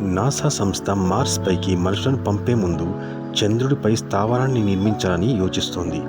NASA సంస్థ Mars పైకి మనుషులను పంపే ముందు చంద్రుడిపై స్థావరాన్ని నిర్మించాలని యోచిస్తోంది.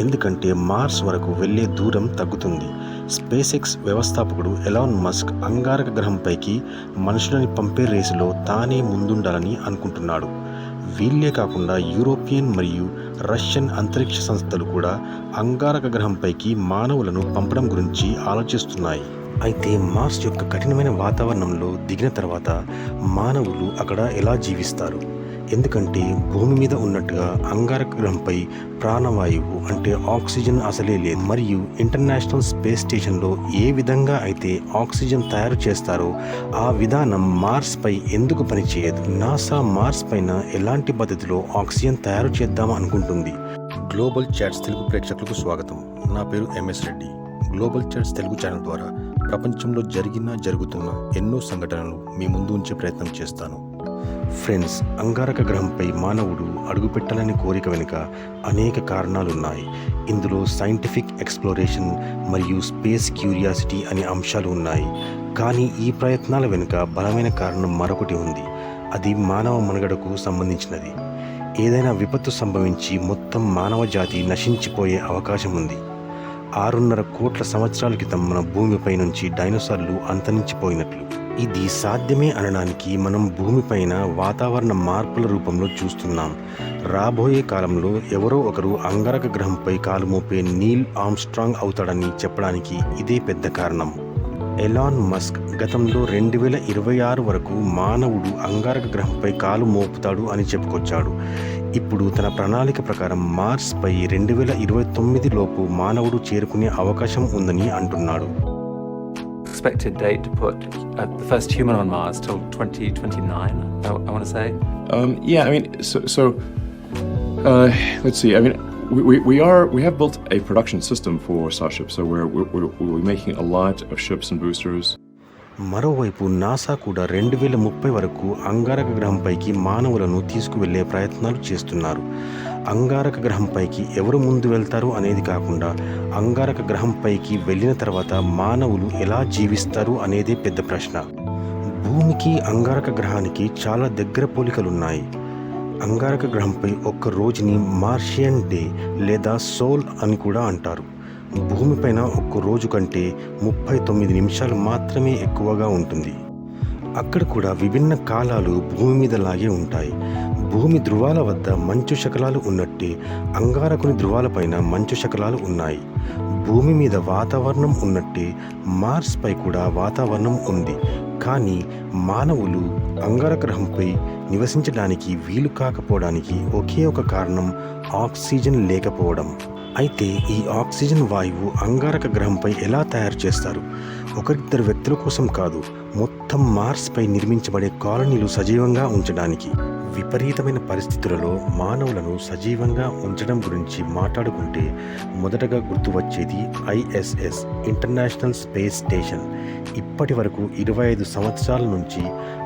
ఎందుకంటే మార్స్ వరకు వెళ్ళే దూరం తగ్గుతుంది. స్పేసెక్స్ వ్యవస్థాపకుడు ఎలాన్ మస్క్ అంగారక గ్రహంపైకి మనుషులని పంపే రేసులో తానే ముందుండాలని అనుకుంటున్నాడు. వీళ్ళే కాకుండా యూరోపియన్ మరియు రష్యన్ అంతరిక్ష సంస్థలు కూడా అంగారక గ్రహంపైకి మానవులను పంపడం గురించి ఆలోచిస్తున్నాయి. అయితే మార్స్ యొక్క కఠినమైన వాతావరణంలో దిగిన తర్వాత మానవులు అక్కడ ఎలా జీవిస్తారు? ఎందుకంటే భూమి మీద ఉన్నట్టుగా అంగారక ప్రాణవాయువు అంటే ఆక్సిజన్ అసలే లేదు. మరియు ఇంటర్నేషనల్ స్పేస్ స్టేషన్లో ఏ విధంగా అయితే ఆక్సిజన్ తయారు చేస్తారో ఆ విధానం మార్స్ పై ఎందుకు పనిచేయదు? నాసా మార్స్ పైన ఎలాంటి పద్ధతిలో ఆక్సిజన్ తయారు చేద్దాం అనుకుంటుంది? గ్లోబల్ చాట్స్ తెలుగు ప్రేక్షకులకు స్వాగతం. నా పేరు MS Reddy. Global chats Telugu channel ద్వారా ప్రపంచంలో జరిగినా జరుగుతున్న ఎన్నో సంఘటనలు మీ ముందు ఉంచే ప్రయత్నం చేస్తాను. ఫ్రెండ్స్ అంగారక గ్రహంపై మానవుడు అడుగుపెట్టాలని కోరిక వెనుక అనేక కారణాలున్నాయి. ఇందులో సైంటిఫిక్ ఎక్స్ప్లోరేషన్ మరియు స్పేస్ క్యూరియాసిటీ అనే అంశాలు ఉన్నాయి. కానీ ఈ ప్రయత్నాల వెనుక బలమైన కారణం మరొకటి ఉంది. అది మానవ మనుగడకు సంబంధించినది. ఏదైనా విపత్తు సంభవించి మొత్తం మానవ జాతి నశించిపోయే అవకాశం ఉంది. ఆరున్నర కోట్ల సంవత్సరాల క్రితం మన భూమిపై నుంచి డైనోసార్లు అంతరించిపోయినట్లు. ఇది సాధ్యమే అనడానికి మనం భూమిపైన వాతావరణ మార్పుల రూపంలో చూస్తున్నాం. రాబోయే కాలంలో ఎవరో ఒకరు అంగారక గ్రహంపై కాలు మోపే నీల్ ఆమ్స్ట్రాంగ్ అవుతాడని చెప్పడానికి ఇదే పెద్ద కారణం. ఎలాన్ మస్క్ గతంలో రెండు వేల ఇరవై ఆరు వరకు మానవుడు అంగారక గ్రహంపై కాలు మోపుతాడు అని చెప్పుకొచ్చాడు. ఇప్పుడు తన ప్రణాళిక ప్రకారం మార్స్పై రెండు వేల ఇరవై తొమ్మిది లోపు మానవుడు చేరుకునే అవకాశం ఉందని అంటున్నాడు expected date to put uh, the first human on Mars till 2029, I, I want to say. Um, yeah, I mean, so, so uh, let's see. I mean, we, we, we are we have built a production system for Starship, so we're we're, we're, we're making a lot of ships and boosters. మరోవైపు NASA కూడా రెండు వేల ముప్పై వరకు అంగారక గ్రహంపైకి మానవులను తీసుకువెళ్ళే ప్రయత్నాలు చేస్తున్నారు. అంగారక గ్రహంపైకి ఎవరు ముందు వెళ్తారు అనేది కాకుండా అంగారక గ్రహంపైకి వెళ్ళిన తర్వాత మానవులు ఎలా జీవిస్తారు అనేదే పెద్ద ప్రశ్న. భూమికి అంగారక గ్రహానికి చాలా దగ్గర పోలికలున్నాయి. అంగారక గ్రహంపై ఒక్క రోజుని మార్షియన్ డే లేదా సోల్ అని కూడా అంటారు. భూమిపైన ఒక్క రోజు కంటే ముప్పై తొమ్మిది నిమిషాలు మాత్రమే ఎక్కువగా ఉంటుంది. అక్కడ కూడా విభిన్న కాలాలు భూమి మీద లాగే ఉంటాయి. భూమి ధృవాల వద్ద మంచు శకలాలు ఉన్నట్టే అంగారకుని ధృవాలపైన మంచు శకలాలు ఉన్నాయి. భూమి మీద వాతావరణం ఉన్నట్టే మార్స్పై కూడా వాతావరణం ఉంది. కానీ మానవులు అంగారగ్రహంపై నివసించడానికి వీలు కాకపోవడానికి ఒకే ఒక కారణం ఆక్సిజన్ లేకపోవడం. అయితే ఈ ఆక్సిజన్ వాయువు అంగారక గ్రహంపై ఎలా తయారు చేస్తారు? ఒకరిద్దరు వ్యక్తుల కోసం కాదు మొత్తం మార్స్పై నిర్మించబడే కాలనీలు సజీవంగా ఉంచడానికి విపరీతమైన పరిస్థితులలో మానవులను సజీవంగా ఉంచడం గురించి మాట్లాడుకుంటే మొదటగా గుర్తు వచ్చేది ఐఎస్ఎస్ ఇంటర్నేషనల్ స్పేస్ స్టేషన్. ఇప్పటి వరకు ఇరవై ఐదు సంవత్సరాల నుంచి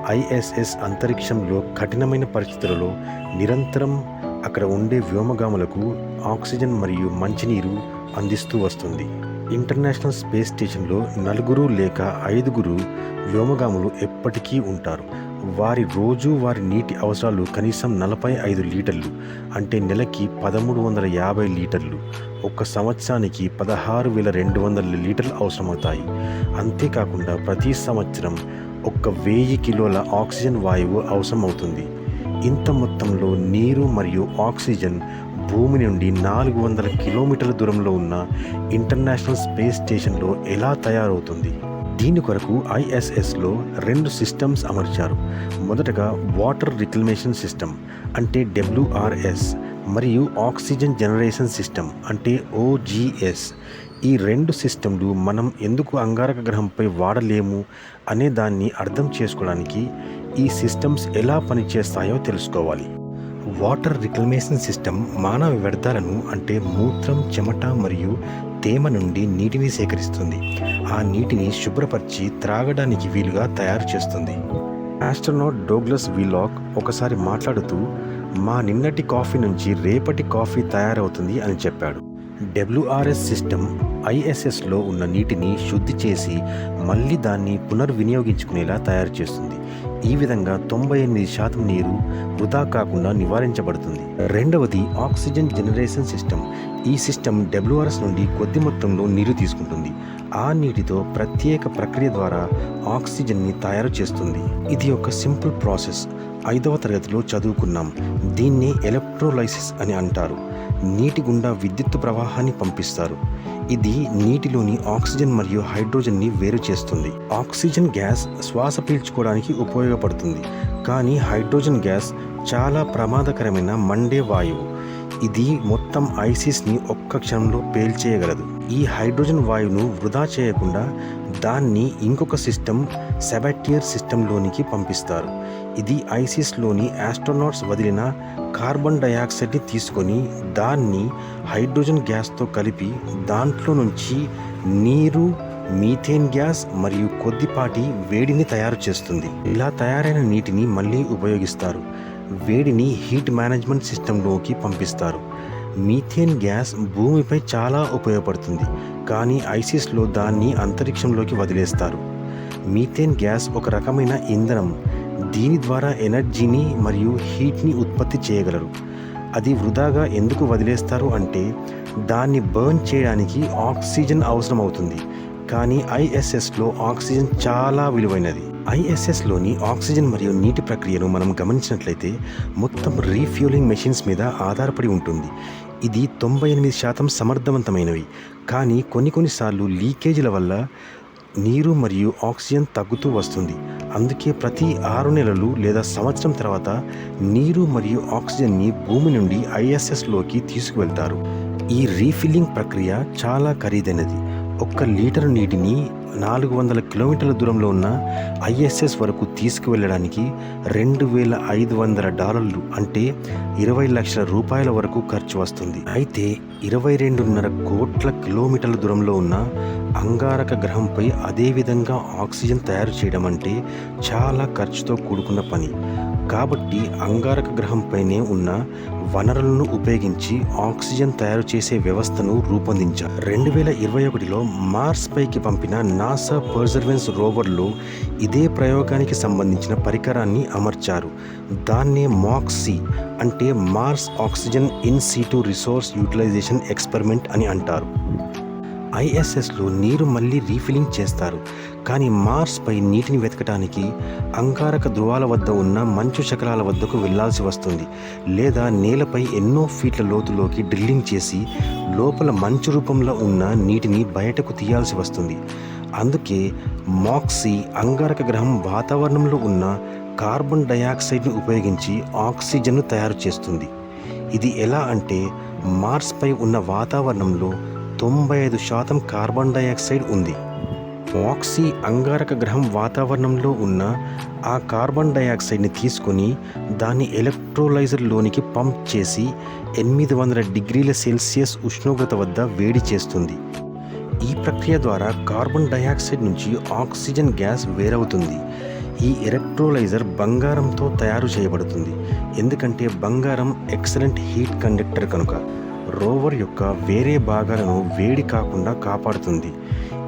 ఐఎస్ఎస్ అంతరిక్షంలో కఠినమైన పరిస్థితులలో నిరంతరం అక్కడ ఉండే వ్యోమగాములకు ఆక్సిజన్ మరియు మంచినీరు అందిస్తూ వస్తుంది. ఇంటర్నేషనల్ స్పేస్ స్టేషన్లో నలుగురు లేక ఐదుగురు వ్యోమగాములు ఎప్పటికీ ఉంటారు. వారి రోజు వారి నీటి అవసరాలు కనీసం నలభై ఐదు లీటర్లు అంటే నెలకి పదమూడు వందల యాభై లీటర్లు ఒక్క సంవత్సరానికి పదహారు వేల రెండు వందల లీటర్లు అవసరమవుతాయి. అంతేకాకుండా ప్రతి సంవత్సరం ఒక్క వెయ్యి కిలోల ఆక్సిజన్ వాయువు అవసరమవుతుంది. ఇంత మొత్తంలో నీరు మరియు ఆక్సిజన్ భూమి నుండి నాలుగు వందల కిలోమీటర్ల దూరంలో ఉన్న ఇంటర్నేషనల్ స్పేస్ స్టేషన్లో ఎలా తయారవుతుంది? దీని కొరకు ఐఎస్ఎస్లో రెండు సిస్టమ్స్ అమర్చారు. మొదటగా వాటర్ రిక్లమేషన్ సిస్టమ్ అంటే డబ్ల్యూఆర్ఎస్ మరియు ఆక్సిజన్ జనరేషన్ సిస్టమ్ అంటే ఓజీఎస్ ఈ రెండు సిస్టంలు మనం ఎందుకు అంగారక గ్రహంపై వాడలేము అనే దాన్ని అర్థం చేసుకోవడానికి ఈ సిస్టమ్స్ ఎలా పనిచేస్తాయో తెలుసుకోవాలి. వాటర్ రిక్లమేషన్ సిస్టమ్ మానవ వ్యర్థాలను అంటే మూత్రం చెమట మరియు తేమ నుండి నీటిని సేకరిస్తుంది. ఆ నీటిని శుభ్రపరిచి త్రాగడానికి వీలుగా తయారు చేస్తుంది. ఆస్ట్రోనాట్ డోగ్లస్ విలాక్ ఒకసారి మాట్లాడుతూ మా నిన్నటి కాఫీ నుంచి రేపటి కాఫీ తయారవుతుంది అని చెప్పాడు. డబ్ల్యూఆర్ఎస్ సిస్టమ్ ఐఎస్ఎస్లో ఉన్న నీటిని శుద్ధి చేసి మళ్ళీ దాన్ని పునర్వినియోగించుకునేలా తయారు చేస్తుంది. ఈ విధంగా తొంభై ఎనిమిది శాతం నీరు వృధా కాకుండా నివారించబడుతుంది. రెండవది ఆక్సిజన్ జనరేషన్ సిస్టమ్. ఈ సిస్టమ్ డబ్ల్యూఆర్ఎస్ నుండి కొద్ది మొత్తంలో నీరు తీసుకుంటుంది. ఆ నీటితో ప్రత్యేక ప్రక్రియ ద్వారా ఆక్సిజన్ని తయారు చేస్తుంది. ఇది ఒక సింపుల్ ప్రాసెస్. ఐదవ తరగతిలో చదువుకున్నాం. దీన్ని ఎలక్ట్రోలైసిస్ అని అంటారు. నీటి గుండా విద్యుత్ ప్రవాహాన్ని పంపిస్తారు. ఇది నీటిలోని ఆక్సిజన్ మరియు హైడ్రోజన్ని వేరు చేస్తుంది. ఆక్సిజన్ గ్యాస్ శ్వాస పీల్చుకోవడానికి ఉపయోగపడుతుంది. కానీ హైడ్రోజన్ గ్యాస్ చాలా ప్రమాదకరమైన మండే వాయువు. ఇది మొత్తం ఐసిస్ని ఒక్క క్షణంలో పేల్చేయగలదు. ఈ హైడ్రోజన్ వాయువును వృధా చేయకుండా దాన్ని ఇంకొక సిస్టమ్ సెబాటియర్ సిస్టంలోనికి పంపిస్తారు. ఇది ఐసిస్లోని ఆస్ట్రోనాట్స్ వదిలిన కార్బన్ డయాక్సైడ్ని తీసుకొని దాన్ని హైడ్రోజన్ గ్యాస్తో కలిపి దాంట్లో నుంచి నీరు మీథేన్ గ్యాస్ మరియు కొద్దిపాటి వేడిని తయారు చేస్తుంది. ఇలా తయారైన నీటిని మళ్ళీ ఉపయోగిస్తారు. వేడిని హీట్ మేనేజ్మెంట్ సిస్టంలోకి పంపిస్తారు. మీథేన్ గ్యాస్ భూమిపై చాలా ఉపయోగపడుతుంది కానీ ఐసిస్లో దాన్ని అంతరిక్షంలోకి వదిలేస్తారు. మీథేన్ గ్యాస్ ఒక రకమైన ఇంధనం దీని ద్వారా ఎనర్జీని మరియు హీట్ని ఉత్పత్తి చేయగలరు. అది వృధాగా ఎందుకు వదిలేస్తారు అంటే దాన్ని బర్న్ చేయడానికి ఆక్సిజన్ అవసరం అవుతుంది కానీ ఐఎస్ఎస్లో ఆక్సిజన్ చాలా విలువైనది. ఐఎస్ఎస్లోని ఆక్సిజన్ మరియు నీటి ప్రక్రియను మనం గమనించినట్లయితే మొత్తం రీఫ్యూలింగ్ మెషిన్స్ మీద ఆధారపడి ఉంటుంది. ఇది తొంభై ఎనిమిది శాతం సమర్థవంతమైనవి. కానీ కొన్ని కొన్నిసార్లు లీకేజీల వల్ల నీరు మరియు ఆక్సిజన్ తగ్గుతూ వస్తుంది. అందుకే ప్రతి ఆరు నెలలు లేదా సంవత్సరం తర్వాత నీరు మరియు ఆక్సిజన్ని భూమి నుండి ఐఎస్ఎస్లోకి తీసుకువెళ్తారు. ఈ రీఫిల్లింగ్ ప్రక్రియ చాలా ఖరీదైనది. ఒక్క లీటర్ నీటిని నాలుగు వందల కిలోమీటర్ల దూరంలో ఉన్న ఐఎస్ఎస్ వరకు తీసుకువెళ్ళడానికి రెండు వేల ఐదు వందల డాలర్లు అంటే ఇరవై లక్షల రూపాయల వరకు ఖర్చు వస్తుంది. అయితే ఇరవై రెండున్నర కోట్ల కిలోమీటర్ల దూరంలో ఉన్న అంగారక గ్రహంపై అదేవిధంగా ఆక్సిజన్ తయారు చేయడం అంటే చాలా ఖర్చుతో కూడుకున్న పని. కాబట్టి అంగారక గ్రహంపైనే ఉన్న వనరులను ఉపయోగించి ఆక్సిజన్ తయారు చేసే వ్యవస్థను రూపొందించారు. రెండు వేల ఇరవై ఒకటిలో మార్స్ పైకి పంపిన నాసా పర్జర్వెన్స్ రోవర్లో ఇదే ప్రయోగానికి సంబంధించిన పరికరాన్ని అమర్చారు. దాన్నే మాక్సీ అంటే Mars oxygen in situ resource utilization experiment అని అంటారు. ఐఎస్ఎస్లో నీరు మళ్ళీ రీఫిలింగ్ చేస్తారు. కానీ మార్స్పై నీటిని వెతకటానికి అంగారక ధృవాల వద్ద ఉన్న మంచు శకలాల వద్దకు వెళ్ళాల్సి వస్తుంది లేదా నేలపై ఎన్నో ఫీట్ల లోతులోకి డ్రిల్లింగ్ చేసి లోపల మంచు రూపంలో ఉన్న నీటిని బయటకు తీయాల్సి వస్తుంది. అందుకే మాక్సీ అంగారక గ్రహం వాతావరణంలో ఉన్న కార్బన్ డయాక్సైడ్ను ఉపయోగించి ఆక్సిజన్ను తయారు చేస్తుంది. ఇది ఎలా అంటే మార్స్పై ఉన్న వాతావరణంలో తొంభై ఐదు శాతం కార్బన్ డయాక్సైడ్ ఉంది. వాక్సీ అంగారక గ్రహం వాతావరణంలో ఉన్న ఆ కార్బన్ డయాక్సైడ్ని తీసుకొని దాన్ని ఎలక్ట్రోలైజర్లోనికి పంప్ చేసి ఎనిమిది వందల డిగ్రీల సెల్సియస్ ఉష్ణోగ్రత వద్ద వేడి చేస్తుంది. ఈ ప్రక్రియ ద్వారా కార్బన్ డయాక్సైడ్ నుంచి ఆక్సిజన్ గ్యాస్ వేరవుతుంది. ఈ ఎలక్ట్రోలైజర్ బంగారంతో తయారు చేయబడుతుంది. ఎందుకంటే బంగారం ఎక్సలెంట్ హీట్ కండక్టర్ కనుక. రోవర్ యొక్క వేరే భాగాలను వేడి కాకుండా కాపాడుతుంది.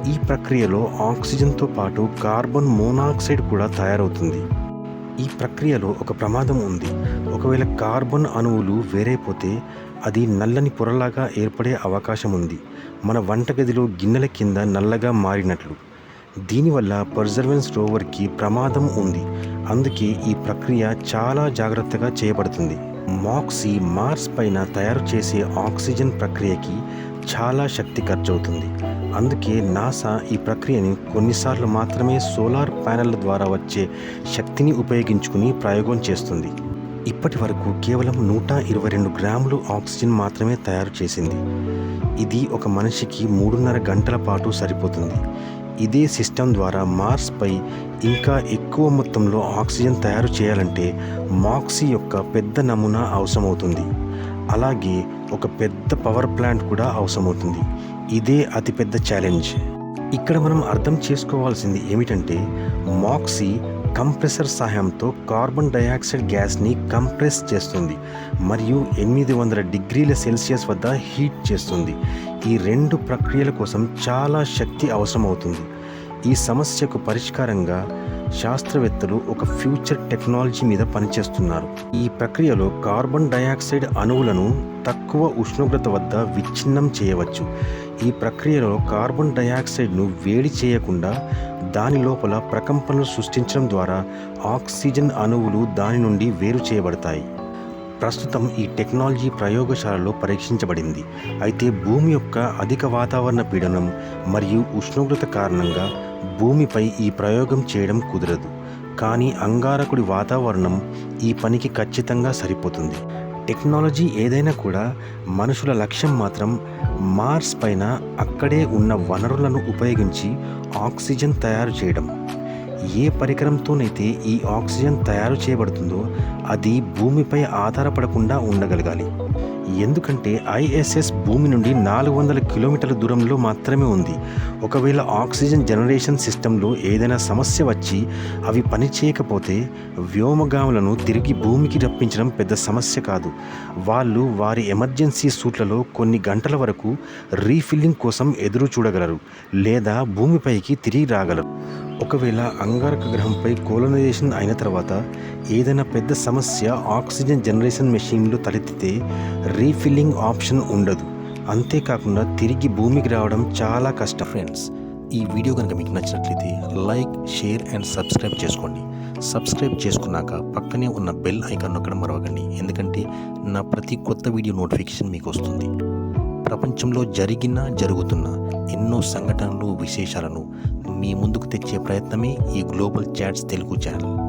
ఈ ప్రక్రియలో ఆక్సిజన్తో పాటు కార్బన్ మోనాక్సైడ్ కూడా తయారవుతుంది. ఈ ప్రక్రియలో ఒక ప్రమాదం ఉంది. ఒకవేళ కార్బన్ అణువులు వేరైపోతే అది నల్లని పొరలాగా ఏర్పడే అవకాశం ఉంది. మన వంటగదిలో గిన్నెల కింద నల్లగా మారినట్లు. దీనివల్ల పర్జర్వెన్స్ రోవర్కి ప్రమాదం ఉంది. అందుకే ఈ ప్రక్రియ చాలా జాగ్రత్తగా చేయబడుతుంది. మాక్సీ మార్స్ పైన తయారు చేసే ఆక్సిజన్ ప్రక్రియకి చాలా శక్తి ఖర్చవుతుంది. అందుకే నాసా ఈ ప్రక్రియని కొన్నిసార్లు మాత్రమే సోలార్ ప్యానెళ్ళ ద్వారా వచ్చే శక్తిని ఉపయోగించుకుని ప్రయోగం చేస్తుంది. ఇప్పటి వరకు కేవలం నూట ఇరవై రెండు గ్రాములు ఆక్సిజన్ మాత్రమే తయారు చేసింది. ఇది ఒక మనిషికి మూడున్నర గంటల పాటు సరిపోతుంది. ఇదే సిస్టమ్ ద్వారా మార్స్పై ఇంకా ఎక్కువ మొత్తంలో ఆక్సిజన్ తయారు చేయాలంటే మాక్సీ యొక్క పెద్ద నమూనా అవసరమవుతుంది. అలాగే ఒక పెద్ద పవర్ ప్లాంట్ కూడా అవసరమవుతుంది. ఇదే అతిపెద్ద ఛాలెంజ్ ఇక్కడ మనం అర్థం చేసుకోవాల్సింది ఏమిటంటే మాక్సీ కంప్రెసర్ సహాయంతో కార్బన్ డయాక్సైడ్ గ్యాస్ని కంప్రెస్ చేస్తుంది మరియు ఎనిమిది వందల డిగ్రీల సెల్సియస్ వద్ద హీట్ చేస్తుంది. ఈ రెండు ప్రక్రియల కోసం చాలా శక్తి అవసరమవుతుంది. ఈ సమస్యకు పరిష్కారంగా శాస్త్రవేత్తలు ఒక ఫ్యూచర్ టెక్నాలజీ మీద పనిచేస్తున్నారు. ఈ ప్రక్రియలో కార్బన్ డయాక్సైడ్ అణువులను తక్కువ ఉష్ణోగ్రత వద్ద విచ్ఛిన్నం చేయవచ్చు. ఈ ప్రక్రియలో కార్బన్ డయాక్సైడ్ను వేడి చేయకుండా దాని లోపల ప్రకంపనలు సృష్టించడం ద్వారా ఆక్సిజన్ అణువులు దాని నుండి వేరు చేయబడతాయి. ప్రస్తుతం ఈ టెక్నాలజీ ప్రయోగశాలలో పరీక్షించబడింది. అయితే భూమి యొక్క అధిక వాతావరణ పీడనం మరియు ఉష్ణోగ్రత కారణంగా భూమిపై ఈ ప్రయోగం చేయడం కుదరదు. కానీ అంగారకుడి వాతావరణం ఈ పనికి ఖచ్చితంగా సరిపోతుంది. టెక్నాలజీ ఏదైనా కూడా మనుషుల లక్ష్యం మాత్రం మార్స్ పైన అక్కడే ఉన్న వనరులను ఉపయోగించి ఆక్సిజన్ తయారు చేయడం. ఏ పరికరంతోనైతే ఈ ఆక్సిజన్ తయారు చేయబడుతుందో అది భూమిపై ఆధారపడకుండా ఉండగలగాలి. ఎందుకంటే ఐఎస్ఎస్ భూమి నుండి నాలుగు వందల కిలోమీటర్ల దూరంలో మాత్రమే ఉంది. ఒకవేళ ఆక్సిజన్ జనరేషన్ సిస్టంలో ఏదైనా సమస్య వచ్చి అవి పనిచేయకపోతే వ్యోమగాములను తిరిగి భూమికి రప్పించడం పెద్ద సమస్య కాదు. వాళ్ళు వారి ఎమర్జెన్సీ సూట్లలో కొన్ని గంటల వరకు రీఫిల్లింగ్ కోసం ఎదురు చూడగలరు లేదా భూమిపైకి తిరిగి రాగలరు. ఒకవేళ అంగారక గ్రహంపై కోలనైజేషన్ అయిన తర్వాత ఏదైనా పెద్ద సమస్య ఆక్సిజన్ జనరేషన్ మెషిన్లు తలెత్తితే రీఫిల్లింగ్ ఆప్షన్ ఉండదు. అంతేకాకుండా తిరిగి భూమికి రావడం చాలా కష్టం ఫ్రెండ్స్. ఈ వీడియో కనుక మీకు నచ్చినట్లయితే లైక్ షేర్ అండ్ సబ్స్క్రైబ్ చేసుకోండి. సబ్స్క్రైబ్ చేసుకున్నాక పక్కనే ఉన్న బెల్ ఐకాన్ నొక్కడం మరవకండి. ఎందుకంటే నా ప్రతి కొత్త వీడియో నోటిఫికేషన్ మీకు వస్తుంది. ప్రపంచంలో జరిగిన జరుగుతున్న ఎన్నో సంఘటనలు విశేషాలను మీ ముందుకు తెచ్చే ప్రయత్నమే ఈ గ్లోబల్ చాట్స్ తెలుగు ఛానల్.